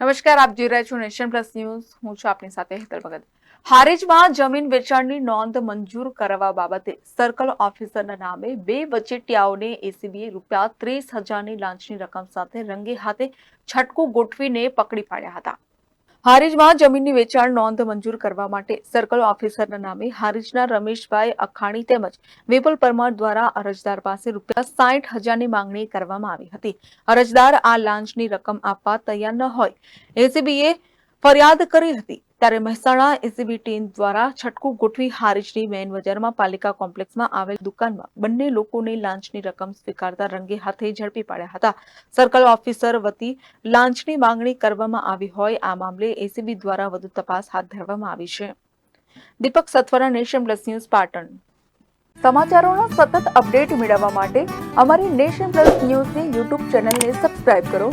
નમસ્કાર, આપ જોઈ રહ્યા છો નેશન પ્લસ ન્યૂઝ. હું છું આપની સાથે હેતલ ભગત. હારીજમાં જમીન વેચાણની નોંધ મંજૂર કરવા બાબતે સર્કલ ઓફિસરના નામે બે વચેટિયાઓને એસીબીએ રૂપિયા ત્રીસ હજારની લાંચની રકમ સાથે રંગે હાથે છટકું ગોઠવીને પકડી પાડ્યા હતા. હારીજમાં જમીનની વેચાણ નોંધ મંજૂર કરવા માટે સર્કલ ઓફિસરના નામે હારીજના રમેશભાઈ અખાણી તેમજ વિપુલ પરમાર દ્વારા અરજદાર પાસે રૂપિયા સાઠ હજારની માંગણી કરવામાં આવી હતી. અરજદાર આ લાંચની રકમ આપવા તૈયાર ન હોય. એસીબીએ ફરિયાદ કરી હતી. ત્યારે મહેસાણા એસીબી ટીમ દ્વારા છટકું ગોઠવી હારીજની મેઇન બજારમાં પાલિકા કોમ્પ્લેક્સમાં આવેલ દુકાનમાં બંને લોકોને લાંચની રકમ સ્વીકારતા રંગે હાથે ઝડપી પાડ્યા હતા. સર્કલ ઓફિસર વતી લાંચની માંગણી કરવામાં આવી હોય આ મામલે એસીબી દ્વારા વધુ તપાસ હાથ ધરવામાં આવી છે. Deepak Sathvara, nation plus news, Patan. સમાચારોના સતત અપડેટ મેળવવા માટે અમારી નેશન પ્લસ ન્યૂઝની યુટ્યુબ ચેનલને સબસ્ક્રાઇબ કરો.